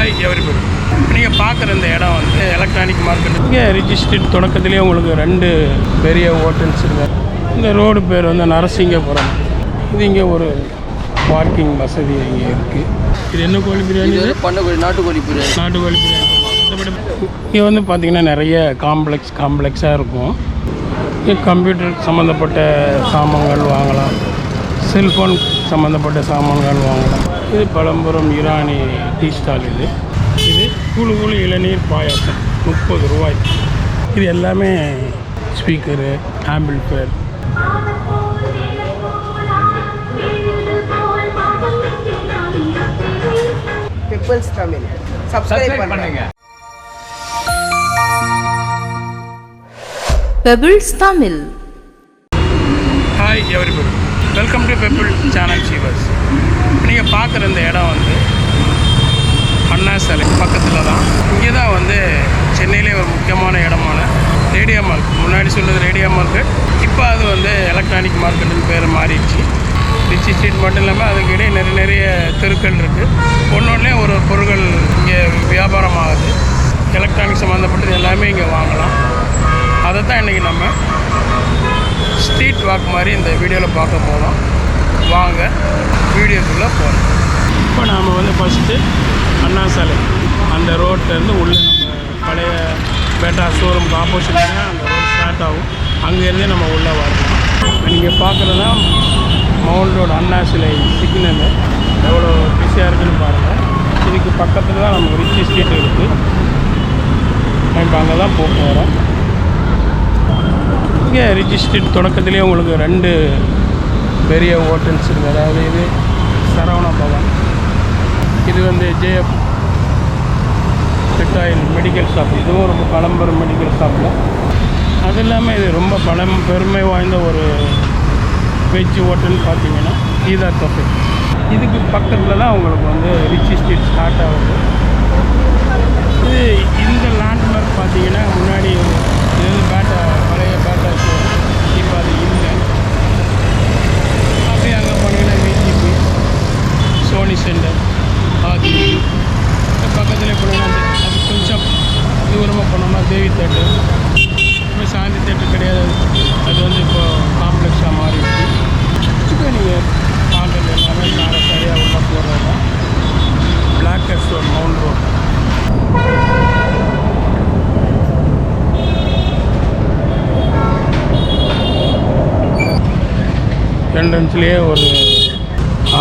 Hi everybody நீங்கள் பார்க்குற இந்த இடம் வந்து எலக்ட்ரானிக் மார்க்கெட் இங்கே ரிஜிஸ்டர்ட் தொடக்கத்துலேயே உங்களுக்கு ரெண்டு பெரிய ஹோட்டல்ஸ் இருக்கு. இந்த ரோடு பேர் வந்து நரசிங்கபுரம். இது இங்கே ஒரு பார்க்கிங் வசதி இங்கே இருக்குது இது என்ன கோழி பிரியாணி பண்ணக்கோழி நாட்டுக்கோழி பிரியாணி. நாட்டுக்கோழி பிரியாணி. இங்கே வந்து பார்த்திங்கன்னா நிறைய காம்ப்ளெக்ஸ் காம்ப்ளெக்ஸாக இருக்கும். இங்கே கம்ப்யூட்டர் சம்மந்தப்பட்ட சாமான்கள் வாங்கலாம். செல்ஃபோன் சம்மந்தப்பட்ட சாமான்கள் வாங்கலாம். இது பழம்புரம் ஈரானி டீ ஸ்டால் இது. இது கூழு கூழு இளநீர் பாயாசம் முப்பது ரூபாய். இது எல்லாமே speaker amplifier Pebbles Tamil subscribe பண்ணுங்க. Pebbles Tamil hi everybody welcome to Pebble channel viewers நீங்கள் பார்க்குற இந்த இடம் வந்து அண்ணா சிலை பக்கத்தில் தான் இங்கே தான் வந்து சென்னையிலே ஒரு முக்கியமான இடமான ரேடியோ மார்க்கெட் முன்னாடி சொல்கிறது ரேடியோ மார்க்கெட் இப்போ அது வந்து எலக்ட்ரானிக் மார்க்கெட்டுன்னு பேர் மாறிடுச்சு. ரிச்சி ஸ்ட்ரீட் மட்டும் இல்லாமல் அதுக்கு இடையே நிறைய நிறைய தெருக்கள் இருக்குது ஒன்று ஒரு ஒரு பொருட்கள் இங்கே வியாபாரம் ஆகுது எலக்ட்ரானிக் சம்மந்தப்பட்டது எல்லாமே இங்கே வாங்கலாம். அதை தான் இன்றைக்கி நம்ம ஸ்ட்ரீட் வாக் மாதிரி இந்த வீடியோவில் பார்க்க போகிறோம் வாங்க வீடியோக்குள்ளே போகிறோம் இப்போ நாம் வந்து ஃபஸ்ட்டு அண்ணா சாலை. அந்த ரோட்லேருந்து உள்ளே நம்ம பழைய பேட்டா ஷோரூம்க்கு ஆப்போசிட்டில் அந்த ரோட் ஸ்டார்ட் ஆகும். அங்கேருந்தே நம்ம உள்ளே வரலாம். நீங்கள் பார்க்குறது தான் மவுண்ட் ரோடு அண்ணா சிலை சிக்னல் எவ்வளோ பிஸியாக இருக்குதுன்னு பாருங்கள் இதுக்கு பக்கத்தில் தான் நம்ம ரிச்சி ஸ்ட்ரீட் இருக்குது இப்போ அங்கே தான் போக போகிறோம் இங்கே ரிஜிஸ்டர்ட் தொடக்கத்துலேயே உங்களுக்கு ரெண்டு பெரிய ஹோட்டல்ஸ் இருக்குது அதாவது இது சரவண பவன். இது வந்து ஜேஎஃப் டெட்டாயில் மெடிக்கல் ஷாப் இதுவும் ரொம்ப பழம்பெரும் மெடிக்கல் ஷாப்பில் அது இல்லாமல் இது ரொம்ப பழம் பெருமை வாய்ந்த ஒரு வெஜ் ஹோட்டல்னு பார்த்தீங்கன்னா கீதா கஃபே இதுக்கு பக்கத்தில் தான் உங்களுக்கு வந்து ரிச்சி ஸ்ட்ரீட் ஸ்டார்ட் ஆகுது. இது இந்த லேண்ட்மார்க் பார்த்தீங்கன்னா முன்னாடி இது வந்து பேட்டா பழைய பேட்டா ஷோ இப்போ அது இல்லை அப்படியே அங்கே விஜிபி சோனி சென்டர் ஆதி. பக்கத்தில் போனோம்னா அது கொஞ்சம் தூரமாக போனோம்னா தேவி தேட்டர். இப்போ சாந்தி தேட்டர் கிடையாது. அது வந்து இப்போது காம்ப்ளெக்ஸாக மாறிடுச்சு இப்போ நீங்கள் பார்க்குறது எல்லாமே காரை சரியாக உள்ள போகிறது தான் பிளாக் ரோட் மவுண்ட் ரோட் என்ட்ரன்ஸ்லேயே ஒரு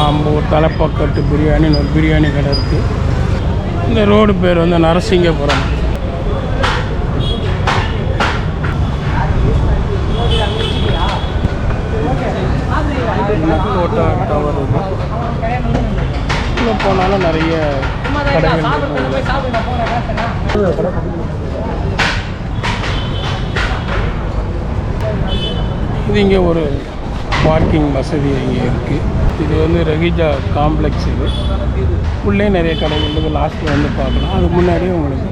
ஆம்பூர் தலைப்பக்கட்டு பிரியாணின்னு ஒரு பிரியாணி கடை இருக்குது இந்த ரோடு பேர் வந்து நரசிங்கபுரம். கோட்டா டவர் இங்கே போனாலும் நிறைய கடைகள். இது இங்கே ஒரு பார்க்கிங் வசதி இங்கே இருக்குது இது வந்து ரகிஜா காம்ப்ளெக்ஸ் இது. உள்ளே நிறைய கடைகள் இருக்குது லாஸ்ட்டில் வந்து பார்க்கலாம். அதுக்கு முன்னாடியே உங்களுக்கு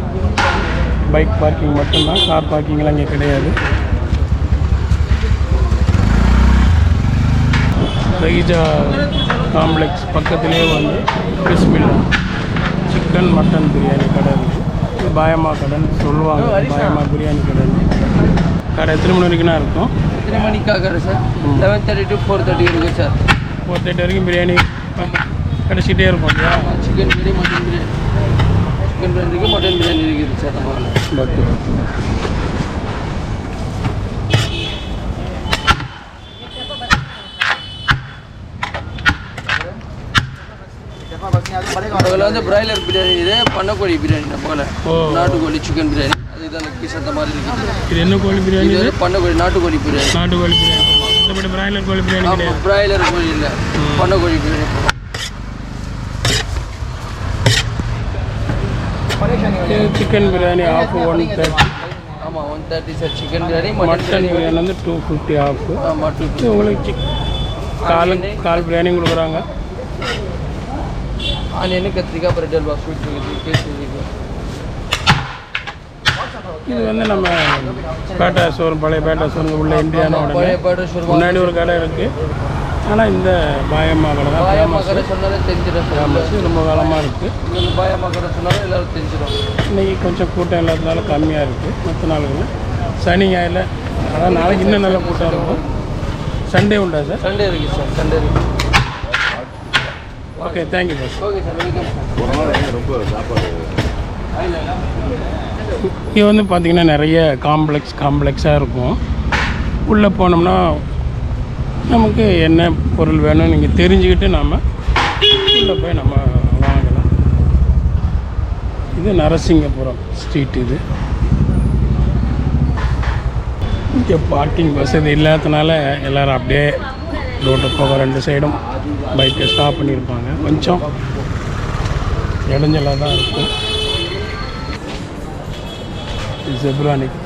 பைக் பார்க்கிங் மட்டும்தான். கார் பார்க்கிங்லாம் இங்கே கிடையாது. ரகிஜா காம்ப்ளெக்ஸ் பக்கத்துலேயே வந்து பிஸ்மில்லா. சிக்கன் மட்டன் பிரியாணி கடை இருக்குது பாயமா பாயம்மா கடைன்னு சொல்லுவாங்க. பாயம்மா பிரியாணி கடைன்னு. கடை எத்தனை மணி வரைக்கும் இருக்கும். எத்தனை மணிக்காக sir? Eleven thirty to four thirty இருக்குது சார். ஃபோர் தேர்ட்டி வரைக்கும் பிரியாணி கிடச்சிட்டே இருக்கும் இல்லையா? Chicken biryani mutton biryani. Chicken biryani இருக்குது மட்டன் பிரியாணி இருக்குது சார் ஓகே அதில் வந்து பிராய்லர் பிரியாணி இது பண்ணக்கோழி பிரியாணி நம்ம. நாட்டுக்கோழி சிக்கன் பிரியாணி. அதுதான் பீஸ் அந்த மாதிரி இருக்குது. இது என்ன கோழி பிரியாணி இது? பண்ணக்கோழி நாட்டுக்கோழி பிரியாணி. நாட்டு கோழி பிரியாணி மற்றபடி பிராய்லர் கோழி பிரியாணி ஆமாம் கிடையாது பிராய்லர் கோழி இல்லை. பண்ணக்கோழி biryani. Chicken biryani half one thirty ஆமாம் one thirty sir chicken biryani mutton biryani. வந்து டூ ஃபிஃப்டி ஆஃப் மட்டன் இது உங்களுக்கு சிக் கால் கால் பிரியாணி கொடுக்குறாங்க. ஆனியன் கத்திரிக்காய் பிரெட் அல்வா ஸ்வீட் இருக்குது இது வந்து நம்ம பேட்டா ஷோரூம் பழைய பேட்டா ஷோரூம் உள்ள இந்தியானோட முன்னாடி ஒரு கடை இருக்குது ஆனால் இந்த பாயம்மா கடை தான் பாயம்மா கடை சொன்னாலே தெரிஞ்சிடும். சார் ஃபேமஸ் ரொம்ப காலமாக இருக்குது இங்கே வந்து பாயம்மா கடை சொன்னாலே எல்லாரும் தெரிஞ்சிடும். இன்றைக்கி கொஞ்சம் கூட்டம் இல்லாததுனால கம்மியாக இருக்குது மற்ற நாளுகளில் சனி ஞாயிறில். அதான் நாளைக்கு இன்னும் நல்ல கூட்டம் இருக்கும். சண்டே உண்டா சார்? சண்டே இருக்கு சார். சண்டே இருக்கு. Okay thank you boss okay sir welcome sir இங்கே வந்து பார்த்திங்கன்னா நிறைய காம்ப்ளெக்ஸ் காம்ப்ளெக்ஸாக இருக்கும். உள்ளே போனோம்னா நமக்கு என்ன பொருள் வேணும்னு நீங்கள் தெரிஞ்சுக்கிட்டு நம்ம உள்ளே போய் நம்ம வாங்கலாம். இது நரசிங்கபுரம் ஸ்ட்ரீட் இது. இங்கே பார்க்கிங் வசதி இல்லாததுனால எல்லோரும் அப்படியே ரோட்டில் போக ரெண்டு சைடும் பைக்கை ஸ்டாப் பண்ணியிருப்பாங்க. கொஞ்சம் இடைஞ்சலாக தான் இருக்கும். ஜெப்ரானிக்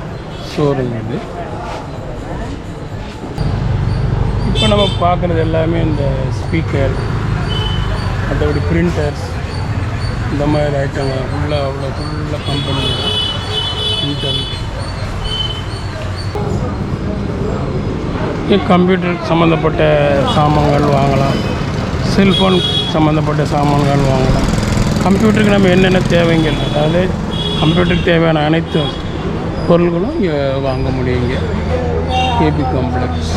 ஷோரூம் இது. இப்போ நம்ம பார்க்குறது எல்லாமே இந்த ஸ்பீக்கர் மற்றபடி பிரிண்டர்ஸ் இந்த மாதிரி ஐட்டங்கள் ஃபுல்லாக அவ்வளோ ஃபுல்லாக கம்பெனி இன்டெல் கம்ப்யூட்டர் சம்மந்தப்பட்ட சாமான்கள் வாங்கலாம். செல்ஃபோன் சம்மந்தப்பட்ட சாமான்கள் வாங்கலாம். கம்ப்யூட்டருக்கு நம்ம என்னென்ன தேவைங்கள் அதாவது கம்ப்யூட்டருக்கு தேவையான அனைத்தும் பொருள்களும் இங்கே வாங்க முடியும் இங்கே. ஏபி காம்ப்ளெக்ஸ்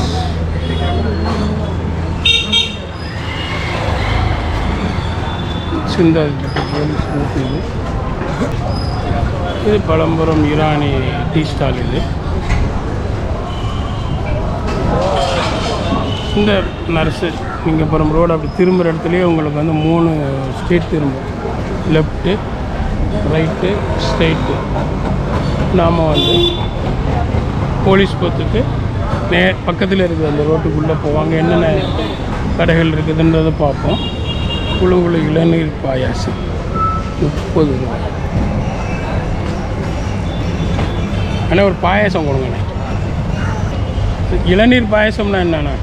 சிந்தாதி இது. இது பழம்புரம் ஈரானி டீ ஸ்டால் இது. இந்த நர்ஸு நீங்கள் அப்புறம் ரோடு அப்படி திரும்புகிற இடத்துலையே உங்களுக்கு வந்து மூணு ஸ்ட்ரீட் திரும்பும். லெஃப்ட்டு ரைட்டு ஸ்ட்ரைட்டு நாம் வந்து போலீஸ் பொத்துக்கு நே பக்கத்தில் இருக்குது அந்த ரோட்டுக்குள்ளே போவாங்க. என்னென்ன கடைகள் இருக்குதுன்றதை பார்ப்போம். குழு குழு இளநீர் பாயாசம். முப்பது ரூபாய். அண்ணா ஒரு பாயாசம் கொடுங்கண்ணே இளநீர் பாயாசம்னா என்னண்ணா?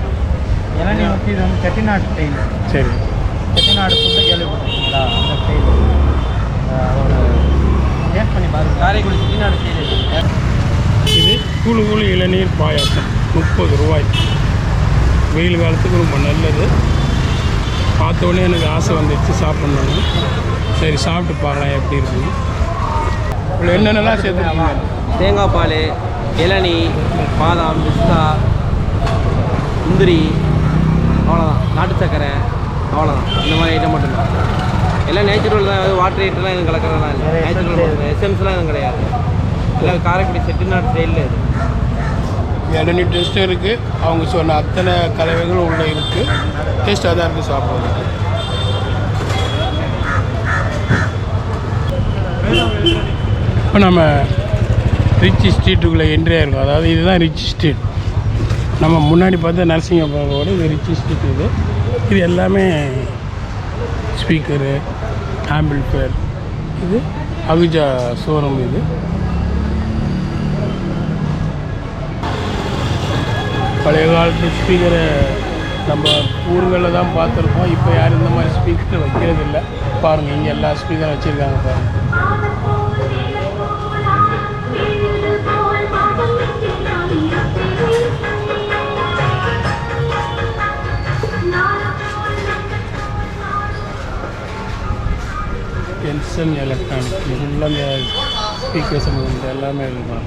இளநீ ஊற்றி இது வந்து செட்டிநாடு ஸ்டைல் சரி செட்டிநாடு ஃபுட்டு கேள்விப்பட்டிருக்கீங்களா அந்த ஸ்டைல் அதோட டேஸ்ட் பண்ணி பாருங்க காரைக்குடி செட்டிநாடு ஸ்டைல் இது கூழு கூழு இளநீர் பாயாசம் முப்பது ரூபாய். வெயில் காலத்துக்கு ரொம்ப நல்லது. பார்த்த உடனே எனக்கு ஆசை வந்துடுச்சு சாப்பிட்ணுன்னு சரி சாப்பிட்டு பார்க்கலாம் எப்படி இருக்குன்னு. இதில் என்னென்னலாம் சேர்த்துருக்கீங்க? தேங்காய் பால் இளநீ பாதாம் பிஸ்தா முந்திரி அவ்வளோதான் நாட்டு சர்க்கரை அவ்வளோதான் இந்த மாதிரி ஐட்டம் மட்டும்தான் எல்லாம் நேச்சுரல் தான். அது வாட்டர் ஐட்டம்லாம் எதுவும் கலக்கிறதெல்லாம் இல்லை. நேச்சுரல் எஸ்எம்ஸ்லாம் எதுவும் கிடையாது. எல்லாம் காரைக்குடி செட்டிநாடு ஸ்டைலில் இது. இளநீர் டேஸ்ட்டும் இருக்குது அவங்க சொன்ன அத்தனை கலவைகளும் உள்ளே இருக்குது டேஸ்ட்டாக தான் இருக்குது சாப்பிட்றது. இப்போ நம்ம ரிச் ஸ்ட்ரீட்டுக்குள்ளே என்ட்ரி ஆயிருக்கோம். அதாவது இதுதான் ரிச் ஸ்ட்ரீட் நம்ம முன்னாடி பார்த்தா நரசிங்கபுரோட இது ரிச் ஸ்ட்ரீட் இது. இது எல்லாமே ஸ்பீக்கரு ஆம்பிள்ஃபேர் இது அகுஜா ஷோரூம் இது. பழைய காலத்து ஸ்பீக்கரை நம்ம ஊர்களில் தான் பார்த்துருப்போம். இப்போ யாரும் இந்த மாதிரி ஸ்பீக்கர் வைக்கிறது இல்லை பாருங்கள் இங்கே எல்லா ஸ்பீக்கரும் வச்சுருக்காங்க பாருங்கள் பென்சன் எலக்ட்ரானிக் ஃபுல்லாக ஸ்பீக்கர்ஸ் ஸ்பீக்கர் எல்லாமே இருக்கும்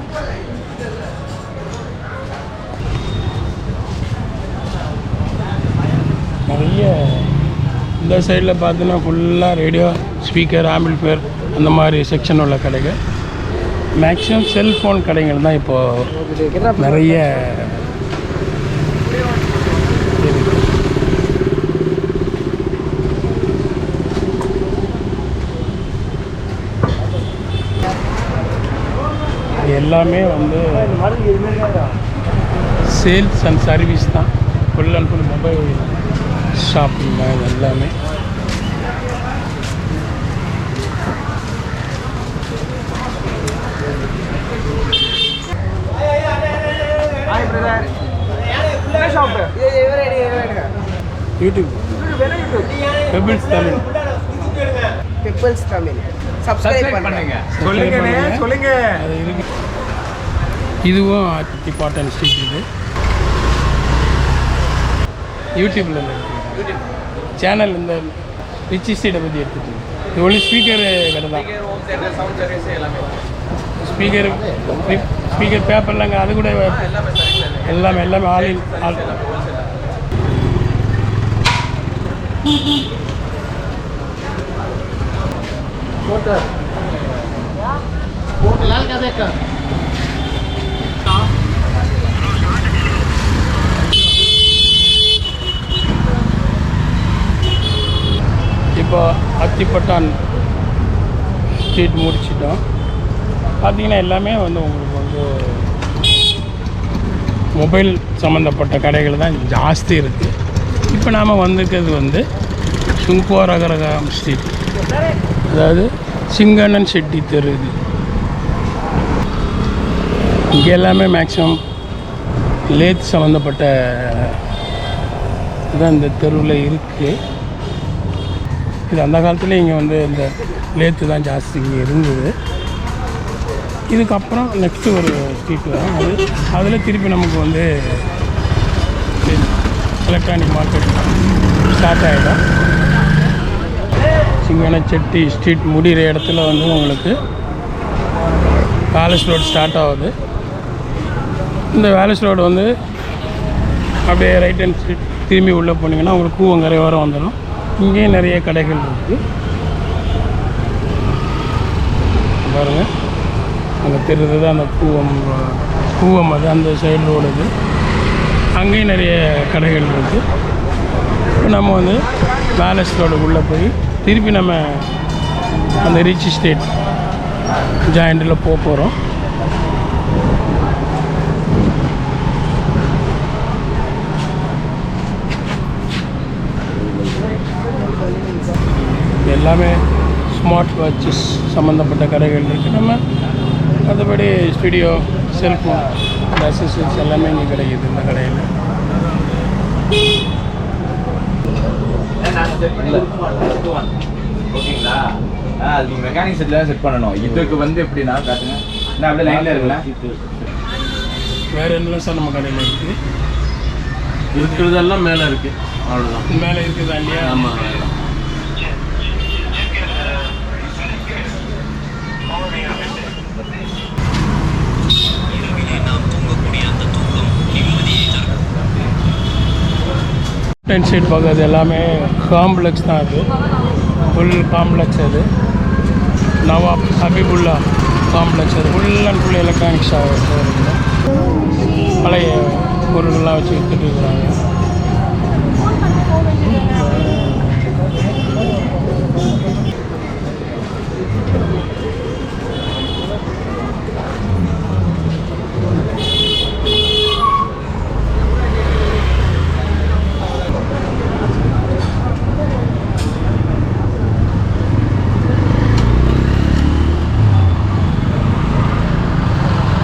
நிறைய இந்த சைடில் பார்த்தீங்கன்னா ஃபுல்லாக ரேடியோ ஸ்பீக்கர் ஆம்பிள்ஃபேர் அந்த மாதிரி செக்ஷன் உள்ள கடைகள். மேக்ஸிமம் செல்ஃபோன் கடைகள் தான் இப்போது நிறைய எல்லாமே வந்து சேல்ஸ் அண்ட் சர்வீஸ் தான். Full and full mobile shopping இது எல்லாமே YouTube Pebbles Tamil Pebbles Tamil subscribe பண்ணுங்க. சொல்லுங்க. சொல்லுங்க இதுவும் டிபார்ட்மெண்ட் ஸ்ட்ரீட் இது. யூடியூப்பில் இருந்து சேனல் இந்த ரிச்சி ஸ்ட்ரீட்டை பற்றி எடுத்துட்டு. இது ஒன்லி ஸ்பீக்கர் கடை தான். ஸ்பீக்கர் ஸ்பீக்கர் பேப்பர்லாங்க அது கூட எல்லாமே எல்லாமே. ஆல் ஆல் இப்போ அத்திப்பட்டான் ஸ்ட்ரீட் முடிச்சிட்டோம். பார்த்தீங்கன்னா எல்லாமே வந்து உங்களுக்கு வந்து மொபைல் சம்மந்தப்பட்ட கடைகள் தான் ஜாஸ்தி இருக்குது இப்போ நாம் வந்திருக்கிறது வந்து சுங்கோரகரகம் ஸ்ட்ரீட் அதாவது சிங்கண்ணன் செட்டி தெரு இது. இங்கே எல்லாமே மேக்ஸிமம் லேத் சம்மந்தப்பட்ட இதுதான் இந்த தெருவில் இருக்குது இது அந்த காலத்தில் இங்கே வந்து இந்த லேத்து தான் ஜாஸ்தி இங்கே இருந்தது. இதுக்கப்புறம் நெக்ஸ்ட்டு ஒரு ஸ்ட்ரீட் வரும். அது அதில் திருப்பி நமக்கு வந்து எலக்ட்ரானிக் மார்க்கெட் ஸ்டார்ட் ஆகிடும் சிங்கனச்செட்டி ஸ்ட்ரீட் முடிகிற இடத்துல வந்து உங்களுக்கு வேலஸ் ரோடு ஸ்டார்ட் ஆகுது. இந்த வேலஸ் ரோடு வந்து அப்படியே ரைட் ஹேண்ட் ஸ்ட்ரீட் திரும்பி உள்ளே போனீங்கன்னா உங்களுக்கு கூவங்கரை வர வந்துடும் இங்கேயும் நிறைய கடைகள் இருக்குது பாருங்கள் அங்கே தான் அந்த கூவம் கூவம் அது அந்த சைடு ரோடு அங்கேயும் நிறைய கடைகள் இருக்குது இப்போ நம்ம வந்து பேலஸ் ரோடுக்குள்ளே போய் திருப்பி நம்ம அந்த ரிச் ஸ்டேட் ஜாயிண்டில் போக போகிறோம் எல்லாமே ஸ்மார்ட் வாட்சஸ் சம்மந்தப்பட்ட கடைகள் இருக்குது நம்ம மற்றபடி ஸ்டுடியோ செல்ஃபோன் அசசரிஸ் எல்லாமே இங்கே கிடைக்குது இந்த கடையில். ஓகேங்களா? ஆ அது மெக்கானிக் செட்டில் செட் பண்ணணும். இதுக்கு வந்து எப்படின்னா காட்டுங்க. நான் அப்படியே லைனில் இருக்கலாம் வேறு என்னலாம் சார் நம்ம கடையில் இருக்குது இருக்கிறதெல்லாம் மேலே இருக்குது அவ்வளோதான் மேலே இருக்குதா ஆமாம் டென் சைட் பார்க்குறது எல்லாமே காம்ப்ளெக்ஸ் தான் அது. ஃபுல் காம்ப்ளெக்ஸ் அது. நவாப் ஹபீபுல்லா காம்ப்ளெக்ஸ் அது. ஃபுல் அண்ட் ஃபுல் எலக்ட்ரானிக்ஸ் பழைய பொருள்கள்லாம் வச்சு விற்றுட்டு இருக்கிறாங்க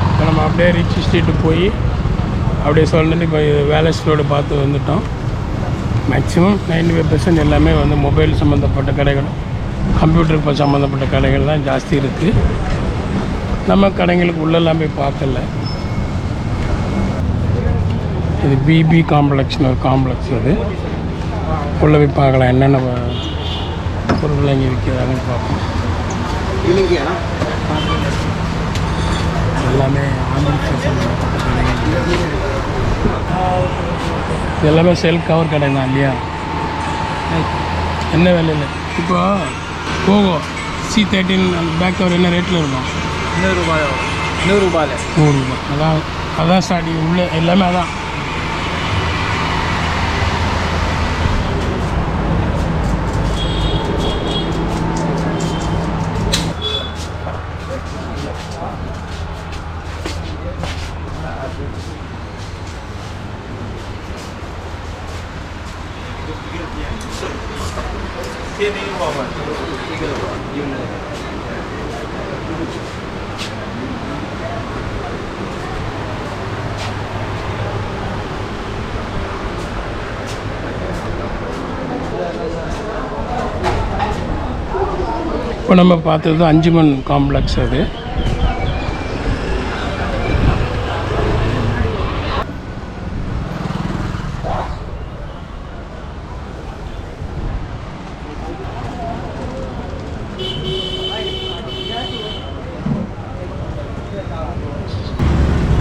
இப்போ நம்ம அப்படியே ரிச் ஸ்ட்ரீட்டு போய் அப்படியே சொல்லிட்டு இப்போ வேலஸ் ரோடு பார்த்து வந்துட்டோம். மேக்ஸிமம் நைன்டி ஃபைவ் பர்சன்ட் எல்லாமே வந்து மொபைல் சம்மந்தப்பட்ட கடைகள் கம்ப்யூட்டருக்கு சம்மந்தப்பட்ட கடைகள் தான் ஜாஸ்தி இருக்குது நம்ம கடைங்களுக்கு உள்ளெல்லாம் போய் பார்க்கல. இது பிபி காம்ப்ளெக்ஸ்னு ஒரு காம்ப்ளெக்ஸ் அது. உள்ளே போய் பார்க்கலாம் என்னென்ன பொருட்கள் இங்கே விற்கிறாங்கன்னு பார்ப்போம். எல்லாமே எல்லாமே செல் கவர் கடை தான் இல்லையா? என்ன விலையில்? இப்போ போகோ சி தேர்ட்டின் அந்த பேக் கவர் என்ன ரேட்டில் இருக்கும்? இன்னொரு ரூபாய் இன்னொரு ரூபாயில். நூறு ரூபாய். அதான் அதான் ஸ்டார்டிங் உள்ள எல்லாமே அதான். இப்போ நம்ம பார்த்தது அஞ்சுமன் காம்ப்ளெக்ஸ் அது.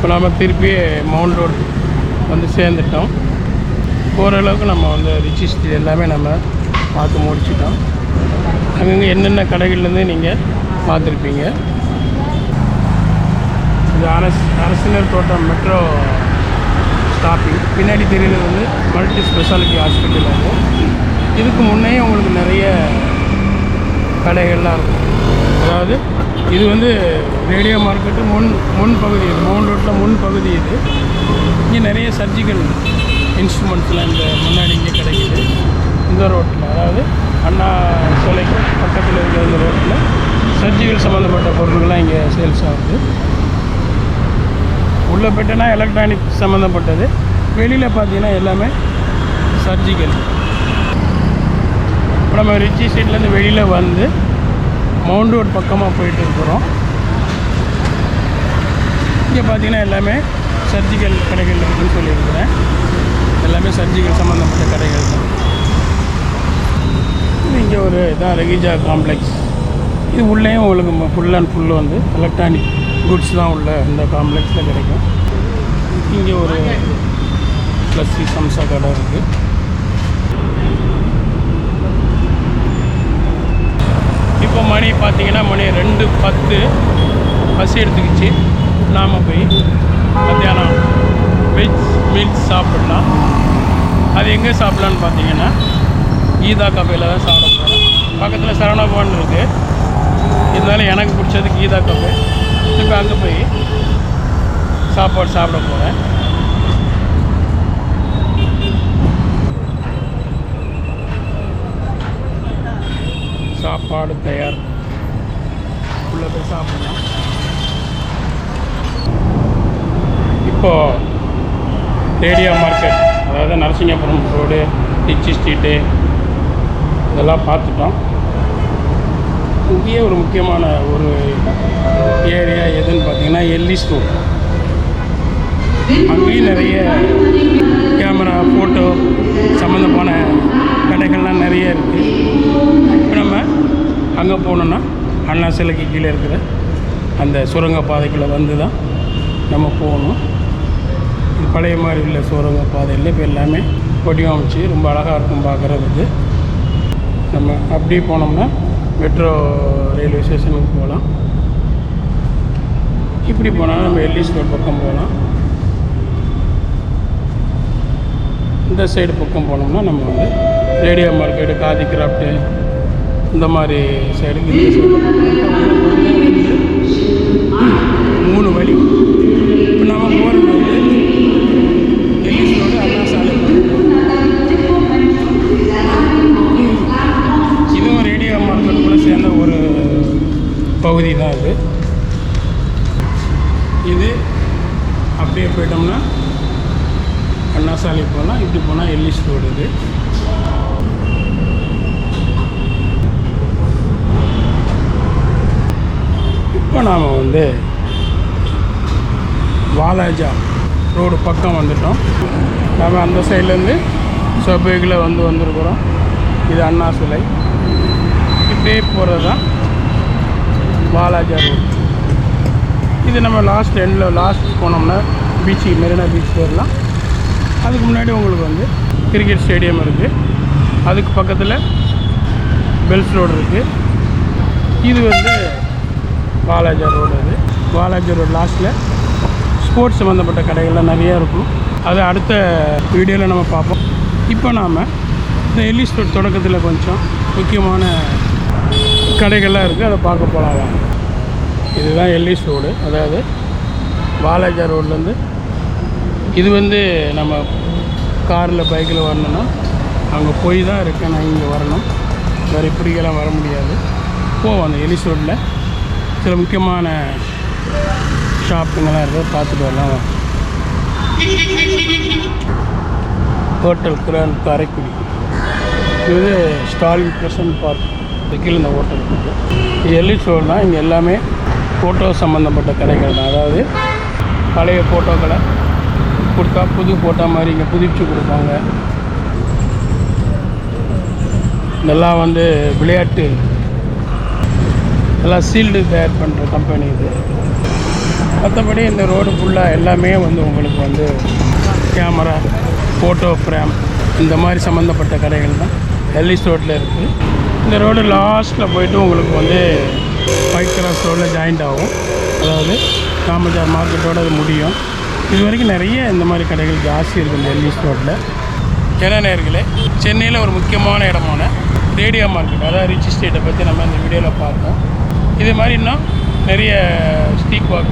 இப்போ நம்ம திருப்பி மவுண்ட் ரோட் வந்து சேர்ந்துட்டோம். ஓரளவுக்கு நம்ம வந்து ரிச்சி ஸ்ட்ரீட் எல்லாமே நம்ம பார்த்து முடிச்சிட்டோம். அங்கங்கே என்னென்ன கடைகள்லேருந்து நீங்கள் பார்த்துருப்பீங்க? இது அரசு அரசினர் தோட்டம் மெட்ரோ ஸ்டாப்பிங் பின்னாடி தெரியல வந்து மல்டி ஸ்பெஷாலிட்டி ஹாஸ்பிட்டல் இருக்கும் இதுக்கு முன்னே உங்களுக்கு நிறைய கடைகள்லாம் இருக்கும். அதாவது இது வந்து ரேடியோ மார்க்கெட்டு முன் முன் பகுதி இது மவுண்ட் ரோட்டில் முன் பகுதி இது. இங்கே நிறைய சர்ஜிக்கல் இன்ஸ்ட்ருமெண்ட்ஸ்லாம் இந்த முன்னாடி இங்கே கிடைக்குது. இந்த ரோட்டில் அதாவது அண்ணா சிலைக்கு பக்கத்தில் இருக்கிற இந்த ரோட்டில் சர்ஜிக்கல் சம்மந்தப்பட்ட பொருட்கள்லாம் இங்கே சேல்ஸ் ஆகுது. உள்ளே போயிட்டேன்னா எலக்ட்ரானிக் சம்மந்தப்பட்டது வெளியில் பார்த்தீங்கன்னா எல்லாமே சர்ஜிக்கல் இப்போ நம்ம ரிச்சி ஸ்ட்ரீட்லேருந்து வெளியில் வந்து மவுண்ட் ரோடு பக்கமாக போயிட்டு இருக்கிறோம். இங்கே பார்த்தீங்கன்னா எல்லாமே சர்ஜிக்கல் கடைகள் இருக்குதுன்னு சொல்லியிருக்கிறேன். எல்லாமே சர்ஜிக்கல் சம்மந்தப்பட்ட கடைகள் தான். இங்கே ஒரு இதான் ரெகிஜா காம்ப்ளெக்ஸ் இது உள்ளேயும் உங்களுக்கு ஃபுல் அண்ட் ஃபுல் வந்து எலக்ட்ரானிக் குட்ஸ் தான் உள்ள இந்த காம்ப்ளெக்ஸில் கிடைக்கும். இங்கே ஒரு லஸ்ஸி சம்சா கடை இருக்குது இப்போ மணி பார்த்தீங்கன்னா மணி ரெண்டு பத்து பஸ் எடுத்துக்கிச்சு. நாம் போய் மத்தியானம் வெஜ் மீல்ஸ் சாப்பிடலாம். அது எங்கே சாப்பிட்லான்னு பார்த்தீங்கன்னா கீதா கஃபேல தான் சாப்பிட போகிறோம் பக்கத்தில் சரவணா பவன் இருக்குது இருந்தாலும் எனக்கு பிடிச்சது கீதா கஃபே இப்போ அங்கே போய் சாப்பாடு சாப்பிட போகிறேன் சாப்பாடு தயார். உள்ளே போய் சாப்பிடலாம் இப்போ ரேடியோ மார்க்கெட் அதாவது நரசிங்கபுரம் ரோடு டிச்சி ஸ்ட்ரீட்டு இதெல்லாம் பார்த்துட்டோம். இங்கேயே ஒரு முக்கியமான ஒரு ஏரியா எதுன்னு பார்த்தீங்கன்னா எல்லிஸ் ரோட் அங்கேயும் நிறைய கேமரா ஃபோட்டோ சம்மந்தமான கடைகள்லாம் நிறைய இருக்குது இப்போ நம்ம அங்கே போனோன்னா அண்ணா சிலைக்கு கீழே இருக்கிற அந்த சுரங்க பாதைக்குள்ளே வந்து தான் நம்ம போகணும். இது பழைய மாதிரி உள்ள சுரங்க பாதையில் இப்போ எல்லாமே வடிவமைச்சு ரொம்ப அழகாக இருக்கும் பார்க்குறதுக்கு நம்ம அப்படியே போனோம்னா மெட்ரோ ரயில்வே ஸ்டேஷனுக்கு போகலாம். இப்படி போனால் நம்ம எல்லிஸ் ரோட் பக்கம் போகலாம். இந்த சைடு பக்கம் போனோம்னா நம்ம வந்து ரேடியோ மார்க்கெட்டு காதி கிராஃப்ட்டு இந்த மாதிரி சைடு இந்த சைடு. மூணு வழி இப்போ நம்ம போகிறது வந்து ரோடு அண்ணா சாலை. இதுவும் ரேடியோ மார்க்கெட் கூட சேர்ந்த ஒரு பகுதி தான் இது. இது அப்படியே போயிட்டோம்னா அண்ணா சாலை போனால் இப்படி போனால் எல்லிஸ் ரோடு இது இப்போ நாம் வந்து வாலாஜா ரோடு பக்கம் வந்துட்டோம். நாம் அந்த சைட்லேருந்து சபைகளை வந்து வந்திருக்கிறோம். இது அண்ணா சிலை. இப்படியே போகிறது தான் வாலாஜா ரோடு. இது நம்ம லாஸ்ட் எண்டில் லாஸ்ட் போனோம்னா பீச்சு மெரினா பீச் போயிடலாம். அதுக்கு முன்னாடி உங்களுக்கு வந்து கிரிக்கெட் ஸ்டேடியம் இருக்குது அதுக்கு பக்கத்தில் பெல்ஸ் ரோடு இருக்குது இது வந்து பாலாஜா ரோடு அது. பாலாஜா ரோடு லாஸ்ட்டில் ஸ்போர்ட்ஸ் சம்மந்தப்பட்ட கடைகள்லாம் நிறையா இருக்கும். அதை அடுத்த வீடியோவில் நம்ம பார்ப்போம். இப்போ நாம் இந்த எல்லிஸ் ரோட் தொடக்கத்தில் கொஞ்சம் முக்கியமான கடைகள்லாம் இருக்குது அதை பார்க்க போகலாம் இதுதான் எல்லிஸ் ரோடு அதாவது பாலாஜா ரோட்லேருந்து இது வந்து நம்ம காரில் பைக்கில் வரணும்னா அங்கே போய் தான் இருக்கேன். நான் இங்கே வரணும். வேறு இப்படிக்கெல்லாம் வர முடியாது. போவோம் அந்த எலிஸ் ரோட்டில் சில முக்கியமான ஷாப்புங்கெல்லாம் இருக்குது பார்த்துட்டு வரலாம். ஹோட்டல் கிராண்ட் காரைக்குடி இது ஸ்டாலின் பிரசன்ட் பார்க் கீழே இந்த ஹோட்டல் இருக்குது எள்ளி எல்லிஸ் இங்கே எல்லாமே ஃபோட்டோ சம்மந்தப்பட்ட கடைகள் தான். அதாவது பழைய ஃபோட்டோக்களை கொடுத்தா புது ஃபோட்டோ மாதிரி இங்கே புதுப்பிச்சு கொடுப்பாங்க. இதெல்லாம் வந்து விளையாட்டு எல்லாம் சீல்டு தயார் பண்ணுற கம்பெனி இது. மற்றபடி இந்த ரோடு ஃபுல்லாக எல்லாமே வந்து உங்களுக்கு வந்து கேமரா ஃபோட்டோ ஃப்ரேம் இந்த மாதிரி சம்மந்தப்பட்ட கடைகள் தான். எல்லிஸ் ரோட்டில் இருக்குது இந்த ரோடு லாஸ்ட்டில் போயிட்டு உங்களுக்கு வந்து ஒயிட் கிராஸ் ரோடில் ஜாயிண்ட் ஆகும். அதாவது காமஜார் மார்க்கெட்டோட அது முடியும். இது வரைக்கும் நிறைய இந்த மாதிரி கடைகள் ஜாஸ்தி இருக்குது இந்த எல்லிஸ் ரோட்டில் என்ன நேர்களே சென்னையில் ஒரு முக்கியமான இடமான ரேடியோ மார்க்கெட் அதாவது ரிச் ஸ்டேட்டை பற்றி நம்ம இந்த வீடியோவில் பார்த்தோம் இது மாதிரி இன்னும் நிறைய ஸ்டீக் வாக்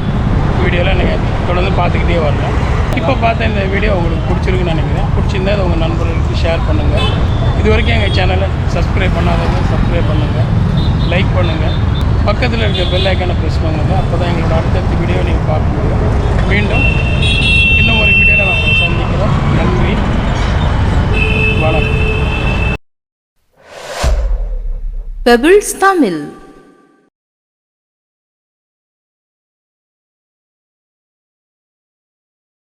வீடியோலாம் நீங்கள் தொடர்ந்து பார்த்துக்கிட்டே வரலாம். இப்போ பார்த்த இந்த வீடியோ உங்களுக்கு பிடிச்சிருக்குன்னு நினைக்கிறேன். பிடிச்சிருந்தா அதை உங்கள் நண்பர்களுக்கு ஷேர் பண்ணுங்கள் இது வரைக்கும் எங்கள் சேனலை சப்ஸ்கிரைப் பண்ணாதவங்க சப்ஸ்கிரைப் பண்ணுங்கள் லைக் பண்ணுங்கள் பக்கத்தில் இருக்க பெல் ஐக்கானை ப்ரெஸ் பண்ணுங்கள் அப்போ தான் எங்களோட அடுத்தடுத்த வீடியோ நீங்கள் பார்க்க முடியும் மீண்டும் இன்னும் ஒரு வீடியோவில் நாங்கள் சந்திக்கிறோம். நன்றி. வணக்கம். Pebbles